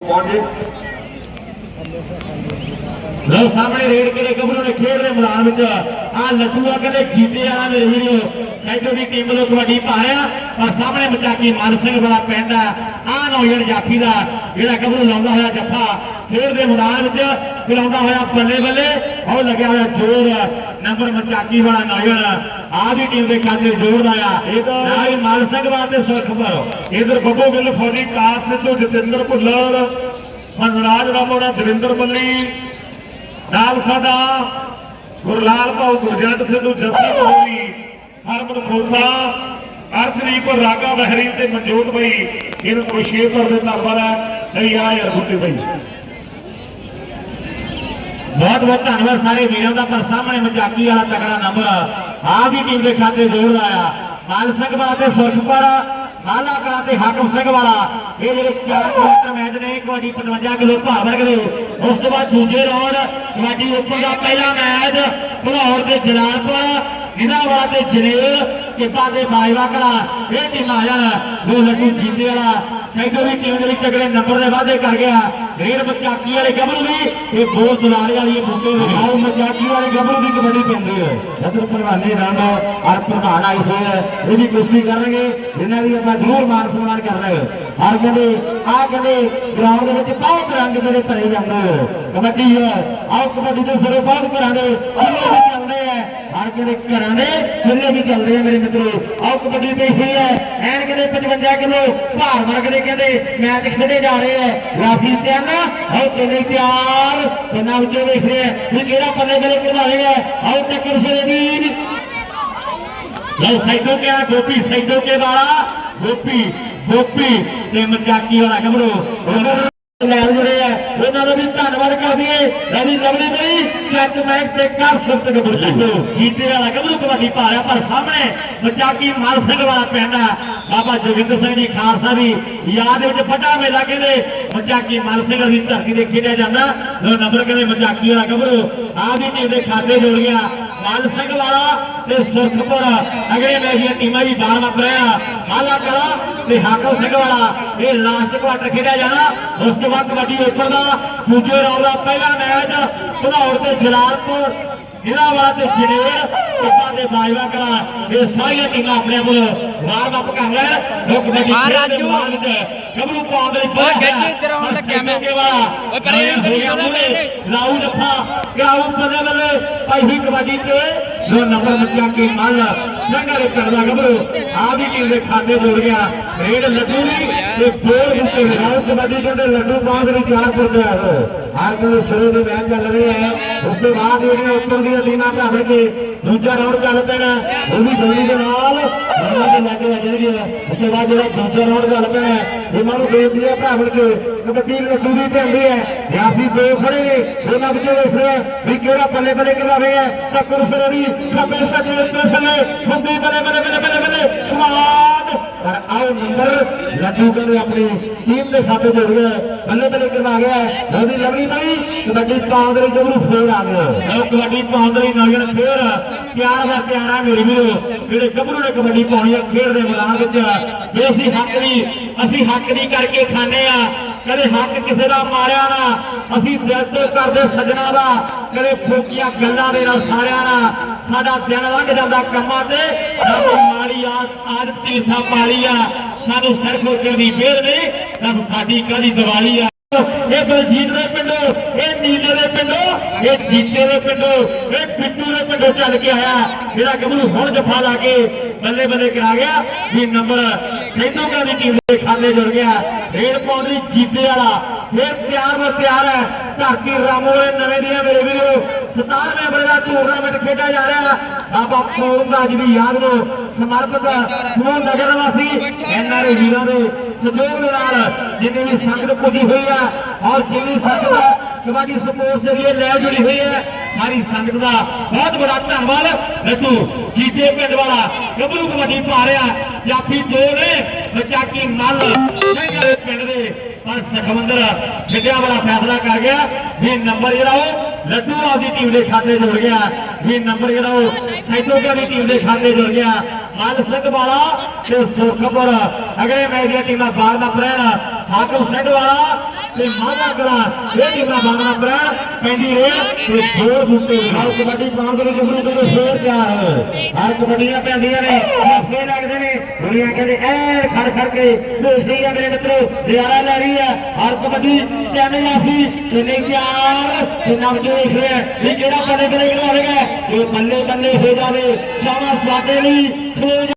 王军。ਲੋ ਸਾਹਮਣੇ ਰੇਡ ਕੇ ਗੱਭਰੂ ਨੇ ਖੇਡ ਦੇ ਮੈਦਾਨ ਵਿੱਚ। ਆ ਲੱਡੂਆ ਕਹਿੰਦੇ ਜੀਤੇ ਵਾਲਾ ਮੇਰੇ ਵੀਡੀਓ ਸੈਜੋ ਦੀ ਟੀਮ ਵੱਲੋਂ ਕਬੱਡੀ ਪਾ ਰਿਹਾ। ਪਰ ਸਾਹਮਣੇ ਮਚਾਕੀ ਮਨ ਸਿੰਘ ਵਾਲਾ ਪਿੰਡ ਆ। ਆ ਨੌਜਣ ਜਾਫੀ ਦਾ ਜਿਹੜਾ ਗੱਭਰੂ ਲਾਉਂਦਾ ਹੋਇਆ ਜੱਫਾ ਖੇਡ ਦੇ ਮੈਦਾਨ ਵਿੱਚ ਖਿਲਾਉਂਦਾ ਹੋਇਆ ਬੱਲੇ ਬੱਲੇ। ਉਹ ਲੱਗਿਆ ਹੋਇਆ ਜ਼ੋਰ। ਨੰਬਰ ਮਚਾਕੀ ਵਾਲਾ ਨੌਜਣ ਆ ਦੀ ਟੀਮ ਦੇ ਖਾਤੇ ਜੋੜਦਾ ਆ ਨਾਲ ਹੀ ਮਨ ਸਿੰਘ ਵਾਲਾ ਤੇ ਸੁਰਖਪੁਰ ਇਧਰ ਬੱਬੂ ਗਿੱਲ ਫੌਜੀ ਕਾਸ ਸਿੱਧੂ ਜਤਿੰਦਰ ਭੁੱਲਰ। ਮਨਰਾਜ ਰਾਮੋੜਾ ਜਰਿੰਦਰ ਬੱਲੀ। ਨਾਲ ਸਾਡਾ ਗੁਰਲਾਲ ਭਾਉ ਗੁਰਜੰਟ ਸਿੱਧੂ ਜੱਸੀ ਕੋਹਲੀ ਹਰਮਨ ਖੋਸਾ, ਅਰਸ਼ਦੀਪ ਰਾਗਾ ਬਹਿਰੀਨ ਤੇ ਮਨਜੋਤ ਬਈ। ਇਹਨਾਂ ਨੂੰ ਸ਼ੇਰਪੁਰ ਦੇ ਨੰਬਰ ਹੈ ਨਹੀਂ ਆ ਯਾਰ ਬੁੱਤੇ ਬਈ। ਬਹੁਤ ਬਹੁਤ ਧੰਨਵਾਦ ਸਾਰੇ ਵੀਰਾਂ ਦਾ, ਪਰ ਸਾਹਮਣੇ ਮਜ਼ਾਕੀ ਵਾਲਾ ਤਕੜਾ ਨੰਬਰ ਆ। ਵੀ ਟੀਮ ਦੇ ਖਾਤੇ ਜ਼ੋਰ ਆਇਆ। ਮਾਨ ਸਿੰਘ ਬਾਦ ਤੇ ਸੁਰਖਪੁਰ ਮਾਲਾ ਤੇ ਹਾਕਮ ਸਿੰਘ ਵਾਲਾ ਇਹ ਜਿਹੜੇ 4 ਕਿਲੋਮੀਟਰ ਮੈਚ ਨੇ, ਕਬੱਡੀ 55 ਕਿਲੋ ਭਾਰ ਵਰਗ ਦੇ, ਉਸ ਤੋਂ ਬਾਅਦ ਦੂਜੇ ਰਾਉਂਡ ਕਬੱਡੀ ਉੱਪਰ ਦਾ ਪਹਿਲਾ ਮੈਚ ਭਲੌਰ ਤੇ ਜਲਾਲਪੁਰ ਜਿਹਦਾ ਵਾਲਾ ਤੇ ਜਨੇਲ ਕਿੱਪਾ ਤੇ ਬਾਜਵਾ ਕਲਾ। ਇਹ ਟੀਮ ਆ ਜਾਣ, ਦੋ ਲੱਡੂ ਜੀਤੇ ਵਾਲਾ। ਸੈਕਟਰ ਦੀ ਟੀਮ ਦੇ ਵਿੱਚ ਅਗਲੇ ਨੰਬਰ ਦੇ ਵਾਅਦੇ ਕਰ ਗਿਆ। ਰੇਡ ਮਚਾਕੀ ਵਾਲੇ ਗੱਭਰੂ ਵੀ ਇਹ ਬੋਲ ਦੁਲਾਰੇ ਵਾਲੀ ਇਹ ਬੁੱਕੇ ਵਿਖਾਓ ਮਚਾਕੀ ਵਾਲੇ ਗੱਭਰੂ ਦੀ ਕਬੱਡੀ ਪੈਂਦੀ ਹੈ ਜਦਰ ਪ੍ਰਵਾਨੀ ਰੰਗ ਔਰ ਪ੍ਰਧਾਨ ਆਏ ਹੋਏ ਹੈ, ਇਹ ਵੀ ਕੁਸ਼ਤੀ ਕਰਨਗੇ, ਇਹਨਾਂ ਦੀ ਆਪਾਂ ਜ਼ਰੂਰ ਮਾਨ ਸਨਮਾਨ ਕਰਨਾ ਹੈ। ਔਰ ਕਹਿੰਦੇ ਆ ਕਹਿੰਦੇ ਗਰਾਊਂਡ ਦੇ ਵਿੱਚ ਬਹੁਤ ਰੰਗ ਜਿਹੜੇ ਭਰੇ ਜਾਂਦੇ ਹੈ ਕਬੱਡੀ ਹੈ ਆਓ ਕਬੱਡੀ ਦੇ ਸਿਰੇ ਬਹੁਤ ਘਰਾਂ ਦੇ ਅੱਲੇ ਵੀ ਚੱਲਦੇ ਹੈ ਹਰ ਕਹਿੰਦੇ ਘਰਾਂ ਦੇ ਖੁੱਲੇ ਵੀ ਚੱਲਦੇ ਆ, ਮੇਰੇ ਮਿੱਤਰੋ। ਆਓ ਕਬੱਡੀ ਪਈ ਹੋਈ ਹੈ, ਐਨ ਕਹਿੰਦੇ 55 ਕਿਲੋ, ਭਾਰ ਵਰਗ ਦੇ ਕਹਿੰਦੇ ਮੈਚ ਖੇਡੇ ਜਾ ਰਹੇ ਹੈ ਰਾਫੀ ਤਿਆਰ ਨਾ ਆਓ ਕਹਿੰਦੇ ਤਿਆਰ। ਕਿੰਨਾ ਵਿੱਚੋਂ ਵੇਖ ਰਹੇ ਆ ਕਿਹੜਾ ਪੱਲੇ ਗਲੇ ਕਰਵਾਏਗਾ ਆਓ ਟੱਕਰ ਸਿਰੇ ਦੀ। ਲਓ ਸੈਦੋ ਕੇ ਵਾਲਾ ਗੋਪੀ ਸੈਦੋ ਕੇ ਵਾਲਾ ਗੋਪੀ ਗੋਪੀ ਤੇ ਮਜ਼ਾਕੀ ਵਾਲਾ ਗੱਭਰੂ ਲੈਣ ਜੁੜੇ ਆ। ਉਹਨਾਂ ਦਾ ਵੀ ਧੰਨਵਾਦ ਕਰਦੇ ਏ ਰਵੀ ਲਵਲੀ ਬਈ ਚੱਕ ਮੈਚ ਤੇ ਕਰ ਗੱਭਰੂ ਜੀਤੇ ਵਾਲਾ ਗੱਭਰੂ ਕਬੱਡੀ ਪਾ ਰਿਹਾ ਪਰ ਸਾਹਮਣੇ ਮਜ਼ਾਕੀ ਮਾਲ ਸਿੰਘ ਵਾਲਾ ਪਿੰਡ ਆ। ਬਾਬਾ ਜੋਗਿੰਦਰ ਸਿੰਘ ਜੀ ਖਾਲਸਾ ਦੀ ਯਾਦ ਵਿੱਚ ਵੱਡਾ ਮੇਲਾ ਕਹਿੰਦੇ ਮਜ਼ਾਕੀ ਮਾਲ ਸਿੰਘ ਦੀ ਧਰਤੀ ਤੇ ਖੇਡਿਆ ਜਾਂਦਾ। ਦੋ ਨੰਬਰ ਕਹਿੰਦੇ ਮਜ਼ਾਕੀ ਵਾਲਾ ਗੱਭਰੂ ਆ ਵੀ ਟੀਮ ਦੇ ਖਾਤੇ ਜੁੜ ਗਿਆ। ਮਾਲ ਸਿੰਘ ਵਾਲਾ ਤੇ ਸੁਰਖਪੁਰ। ਅਗਲੇ ਮੈਚ ਦੀਆਂ ਟੀਮਾਂ ਵੀ ਬਾਰ ਬਾਰ ਰਹਿਣਾ ਮਾਲਾ ਕਲਾ ਤੇ ਹਾਕਮ ਸਿੰਘ ਵਾਲਾ। ਇਹ ਲਾਸਟ ਕੁਆਟਰ ਖੇਡਿਆ ਜਾਣਾ। ਉਸ ਤੋਂ ਬਾਅਦ ਕਬੱਡੀ ਉੱਪਰ ਦਾ ਦੂਜੇ ਰਾਉਂਡ ਦਾ ਪਹਿਲਾ ਮੈਚ ਭਦੌੜ ਤੇ ਜਲਾਲਪੁਰ ਵਾਲਾ ਤੇ ਜਨੇਰ ਟੱਪਾ ਤੇ ਬਾਜਵਾ ਕਲਾ ਇਹ ਸਾਰੀਆਂ ਟੀਮਾਂ ਆਪਣੇ ਕੋਲ ਵਾਰਮ ਅਪ ਕਰ ਲੈਣ ਉਹ ਕਬੱਡੀ ਹਾਂ, ਦੇ ਰਾਜੂ। ਗੱਭਰੂ ਪਾਉਣ ਦੇ ਲਈ ਓਏ ਗੱਜੀ ਇੱਧਰ ਆਉਣ ਲੱਗਿਆ ਮੈਂ। ਓਏ ਪਰੇ ਕਰੀ ਮੇਰੇ। ਲਾਉ ਜੱਫਾ ਕਰਾਉ ਬੱਲੇ ਬੱਲੇ ਭਾਈ ਵੀ ਕਬੱਡੀ ਤੇ ਦੋ ਨੰਬਰ ਮੱਚਾ ਕੇ ਮੱਲ। ਸੰਗਾ ਕਰਦਾ ਗੱਭਰੂ। ਆ ਟੀਮ ਦੇ ਖਾਤੇ ਜੁੜ ਗਿਆ। ਰੇਡ ਲੱਡੂ ਤੇ ਬੋਲ ਬੁੱਕੇ ਲਗਾਓ ਕਬੱਡੀ ਕਹਿੰਦੇ ਲੱਡੂ ਪਾਉਣ ਦੇ ਲਈ ਤਿਆਰ ਕਰਦੇ ਆ ਹਰ ਕੋਈ ਸ਼ੁਰੂ ਦੇ ਮੈਚ ਚੱਲ ਰਹੇ ਆ। ਉਸ ਤੋਂ ਬਾਅਦ ਜਿਹੜੀਆਂ ਉੱਪਰ ਦੀਆਂ ਟੀਮਾਂ ਭਾਵੜ ਕੇ ਦੂਜਾ ਰਾਉਂਡ ਚੱਲ ਪੈਣਾ। ਉਹ ਵੀ ਜਲਦੀ ਦੇ ਨਾਲ। ਉਹਨਾਂ ਦੇ ਲੱਗੇ ਵੱਜਣਗੇ ਉਸ ਤੋਂ ਬਾਅਦ ਜਿਹੜਾ ਦੂਜਾ ਰਾਉਂਡ ਚੱਲ ਪੈਣਾ। ਇਹਨਾਂ ਨੂੰ ਦੇਖਦੀ ਹੈ ਭਾਵੜ ਕੇ ਕਬੱਡੀ ਲੱਡੂ ਦੀ ਪੈਂਦੀ ਹੈ। ਜਾਂ ਦੋ ਖੜੇ ਨੇ, ਉਹਨਾਂ ਵਿੱਚੋਂ ਵੇਖ ਰਿਹਾ ਵੀ ਕਿਹੜਾ ਬੱਲੇ ਬੱਲੇ ਕਰਾਵੇਗਾ ਟੱਕਰ ਸਰੋਰੀ ਖੱਬੇ ਸੱਜੇ, ਉੱਤੇ ਥੱਲੇ, ਮੁੰਡੀ ਬੱਲੇ ਬੱਲੇ ਬੱਲੇ ਬੱਲੇ ਬੱਲੇ ਸਵਾਦ ਪਰ ਆਓ ਨੰਬਰ ਲੱਡੂ ਕਹਿੰਦੇ ਆਪਣੀ ਟੀਮ ਦੇ ਖਾਤੇ ਜੁੜ ਗਿਆ ਬੱਲੇ ਬੱਲੇ ਕਰਵਾ ਗਿਆ ਉਹਦੀ ਲਵਲੀ ਭਾਈ, ਕਬੱਡੀ ਪਾਉਣ ਦੇ ਲਈ ਜਬਰੂ ਫੇਰ ਆ ਗਿਆ ਉਹ ਕਬੱਡੀ ਪਾਉਣ ਦੇ ਲਈ ਨੌਜਵਾਨ ਫੇਰ ਪਿਆਰ ਦਾ ਪਿਆਰਾ ਮੇਰੇ ਵੀਰੋ। ਜਿਹੜੇ ਗੱਭਰੂ ਨੇ ਕਬੱਡੀ ਪਾਉਣੀ ਆ, ਖੇਡ ਦੇ ਮੈਦਾਨ ਵਿੱਚ ਵੀ ਅਸੀਂ ਹੱਕ ਦੀ, ਅਸੀਂ ਹੱਕ ਦੀ ਕਰਕੇ ਖਾਣੇ ਆ। ਕਦੇ ਹੱਕ ਕਿਸੇ ਦਾ ਮਾਰਿਆ ਨਾ, ਅਸੀਂ ਦਿਲ ਤੋਂ ਕਰਦੇ ਸੱਜਣਾ ਦਾ। ਕਦੇ ਫੋਕੀਆਂ ਗੱਲਾਂ ਦੇ ਨਾਲ ਸਾਰਿਆਂ ਨਾਲ ਸਾਡਾ ਦਿਨ ਲੰਘ ਜਾਂਦਾ ਕੰਮਾਂ ਤੇ। ਰੱਬ ਮਾੜੀ ਆਦ ਆਦ ਤੀਰਥਾ ਪਾਲੀ ਆ। ਸਾਨੂੰ ਸੜਕ ਉੱਤੇ ਦੀ ਫੇਰ ਨਹੀਂ ਦੱਸ ਸਾਡੀ ਕਾਦੀ ਦੀਵਾਲੀ ਆ? ਇਹ ਬਲਜੀਤ ਦੇ ਪਿੰਡੋਂ, ਇਹ ਨੀਲੇ ਦੇ ਪਿੰਡੋਂ, ਇਹ ਜੀਤੇ ਦੇ ਪਿੰਡੋਂ, ਇਹ ਪਿੱਟੂ ਦੇ ਪਿੰਡੋਂ ਚੱਲ ਕੇ ਆਇਆ। ਜਿਹੜਾ ਗੱਭਰੂ ਹੁਣ ਜਫਾ ਲਾ ਕੇ ਬੱਲੇ ਬੱਲੇ ਕਰਾ ਗਿਆ ਵੀ ਨੰਬਰ ਸੈਦੋਗਾ ਦੀ ਟੀਮ ਦੇ ਖਾਲੇ ਜੁੜ ਗਿਆ? ਰੇਡ ਪਾਉਂਦੀ ਜੀਤੇ ਵਾਲਾ ਫਿਰ ਪਿਆਰ ਨਾਲ ਪਿਆਰ ਹੈ। ਧਰਤੀ ਰਾਮੋ ਨਵੇਂ ਦੀਆਂ ਮੇਰੇ ਵੀਰੋ। 17ਵੇਂ ਨੰਬਰ ਦਾ ਟੂਰਨਾਮੈਂਟ ਖੇਡਿਆ ਜਾ ਰਿਹਾ ਬਾਬਾ ਫੋਰਮ ਦਾ ਦੀ ਯਾਦ ਨੂੰ ਸਮਰਪਿਤ ਸਮੂਹ ਨਗਰ ਵਾਸੀ ਐਨਆਰਏ ਵੀਰਾਂ ਦੇ ਸਹਿਯੋਗ ਦੇ ਨਾਲ ਜਿੰਨੀ ਵੀ ਸੰਗਤ ਪੁੱਜੀ ਹੋਈ ਆ ਔਰ ਜਿੰਨੀ ਸੰਗਤ ਕਬੱਡੀ ਸਪੋਰਟਸ ਦੇ ਲੈ ਜੁੜੀ ਹੋਈ ਹੈ, ਸਾਰੀ ਸੰਗਤ ਦਾ ਬਹੁਤ ਬੜਾ ਧੰਨਵਾਦ। ਲੱਡੂ ਜੀਤੇ ਪਿੰਡ ਵਾਲਾ ਗੱਭਰੂ ਕਬੱਡੀ ਪਾ ਰਿਹਾ। ਜਾਫੀ ਦੋ ਨੇ। ਮਚਾਕੀ ਮੱਲ? ਸਿੰਘ ਦੇ ਪਿੰਡ ਦੇ ਪਰ ਸਖਵੰਦਰ ਖਿੱਡਿਆ ਵਾਲਾ ਫੈਸਲਾ ਕਰ ਗਿਆ। ਵੀ ਨੰਬਰ ਜਿਹੜਾ ਉਹ ਲੱਡੂ ਆਪਦੀ ਟੀਮ ਦੇ ਖਾਤੇ ਜੁੜ ਗਿਆ। ਵੀ ਨੰਬਰ ਜਿਹੜਾ ਉਹ ਸੈਦੋਗਾ ਦੀ ਟੀਮ ਦੇ ਖਾਤੇ ਜੁੜ ਗਿਆ। ਮੱਲ ਸਿੰਘ ਵਾਲਾ ਤੇ ਸੁਰਖਪੁਰ। ਅਗਲੇ ਮੈਚ ਦੀਆਂ ਟੀਮਾਂ ਬਾਰ ਦਾ ਰਹਿਣ ਹਾਕਮ ਸਿੰਘ ਵਾਲਾ ਤੇ ਮਾਝਾ ਕਲਾ, ਇਹ ਟੀਮਾਂ ਬਾਂਗਣਾ ਪ੍ਰਾਣ ਪੈਂਦੀ ਰੇਡ ਤੇ ਫੋਰ ਬੂਟੇ ਨਾਲ ਕਬੱਡੀ ਪਾਉਣ ਦੇ ਵਿੱਚ ਗੁਰੂ ਦੇ ਫੇਰ ਤਿਆਰ ਹਰ ਕਬੱਡੀਆਂ ਪੈਂਦੀਆਂ ਨੇ ਹਫ਼ਤੇ ਲੱਗਦੇ ਨੇ। ਦੁਨੀਆ ਕਹਿੰਦੇ ਐ ਖੜ ਖੜ ਕੇ ਦੇਖਦੀ ਆ ਮੇਰੇ ਮਿੱਤਰੋ, ਨਜ਼ਾਰਾ ਲੈ ਰਹੀ ਆ ਹਰ ਕਬੱਡੀ ਕਹਿੰਦੇ ਜਾਫੀ ਤਿੰਨੇ ਤਿਆਰ ਤੇ ਨਵ ਦੇਖ ਰਿਹਾ ਵੀ ਕਿਹੜਾ ਬੱਲੇ ਬੱਲੇ ਖਿਡਾਵੇਗਾ ਇਹ ਬੱਲੇ ਬੱਲੇ ਹੋ ਜਾਵੇ ਸ਼ਾਬਾਸ਼ ਸਾਡੇ ਲਈ ਖਲੋ